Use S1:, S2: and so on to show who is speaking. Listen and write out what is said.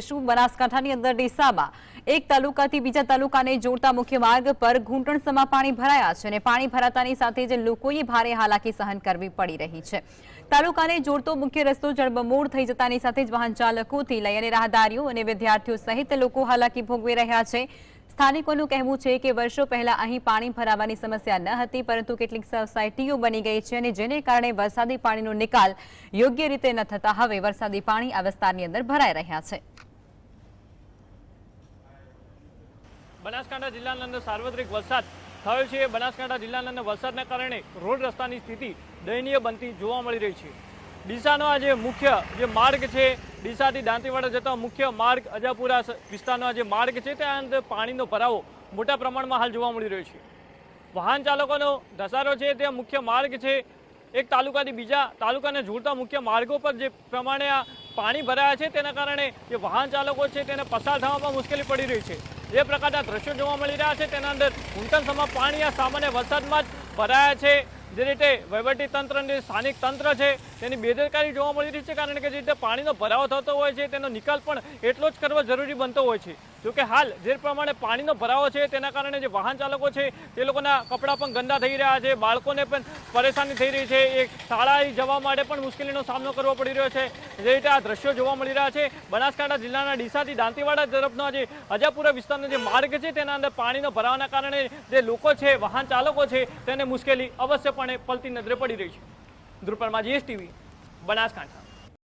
S1: શું બનાસકાંઠાની અંદર ડીસામાં? એક તાલુકાથી બીજા તાલુકાને જોડતા મુખ્ય માર્ગ પર ઘૂંટણસમાં પાણી ભરાયા છે અને પાણી ભરાતાની સાથે જ લોકોએ ભારે હાલાકી સહન કરવી પડી રહી છે. તાલુકાને જોડતો મુખ્ય રસ્તો જળબમૂળ થઈ જતાની સાથે જ વાહન ચાલકોથી લઈ અને રાહદારીઓ અને વિદ્યાર્થીઓ સહિત લોકો હાલાકી ભોગવી રહ્યા છે. સ્થાનિકોનું કહેવું છે કે વર્ષો પહેલા અહીં પાણી ભરાવાની સમસ્યા ન હતી, પરંતુ કેટલીક સોસાયટીઓ બની ગઈ છે અને જેને કારણે વરસાદી પાણીનો નિકાલ યોગ્ય રીતે ન થતા હવે વરસાદી પાણી આ વિસ્તારની અંદર ભરાઈ રહ્યા છે.
S2: બનાસકાંઠા જિલ્લાના અંદર સાર્વત્રિક વરસાદ થયો છે. બનાસકાંઠા જિલ્લાના અંદર વરસાદના કારણે રોડ રસ્તાની સ્થિતિ દયનીય બનતી જોવા મળી રહી છે. ડીસાનો આ જે મુખ્ય જે માર્ગ છે, ડીસાથી દાંતીવાડા જતો મુખ્ય માર્ગ અજાપુરા વિસ્તારનો આ જે માર્ગ છે, ત્યાં અંદર પાણીનો ભરાવો મોટા પ્રમાણમાં હાલ જોવા મળી રહ્યો છે. વાહન ચાલકોનો ધસારો છે, તે મુખ્ય માર્ગ છે. એક તાલુકાથી બીજા તાલુકાને જોડતા મુખ્ય માર્ગો પર જે પ્રમાણે આ પાણી ભરાયા છે, તેના કારણે જે વાહન ચાલકો છે, તેને પસાર થવામાં મુશ્કેલી પડી રહી છે. જે પ્રકારના દ્રશ્યો જોવા મળી રહ્યા છે, તેના અંદર ઊંટણસમાં પાણી આ સામાન્ય વરસાદમાં જ ભરાયા છે. જે રીતે વહીવટી તંત્ર અને સ્થાનિક તંત્ર છે, તેની બેદરકારી જોવા મળી રહી છે, કારણ કે જે રીતે પાણીનો ભરાવો થતો હોય છે, તેનો નિકાલ પણ એટલો જ કરવો જરૂરી બનતો હોય છે. જોકે હાલ જે પ્રમાણે પાણીનો ભરાવો છે, તેના કારણે જે વાહન ચાલકો છે, તે લોકોના કપડાં પણ ગંદા થઈ રહ્યા છે. બાળકોને પણ પરેશાની થઈ રહી છે. એક શાળાએ જવા માટે પણ મુશ્કેલીનો સામનો કરવો પડી રહ્યો છે. જે રીતે આ દ્રશ્યો જોવા મળી રહ્યા છે, બનાસકાંઠા જિલ્લાના ડીસાથી દાંતીવાડા તરફનો જે અજાપુરા વિસ્તારનો જે માર્ગ છે, તેના અંદર પાણીનો ભરાવાના કારણે જે લોકો છે, વાહન ચાલકો છે, તેને મુશ્કેલી અવશ્યપણે પલતી નજરે પડી રહી છે. ધ્રુપરમાં જીએસટીવી, બનાસકાંઠા.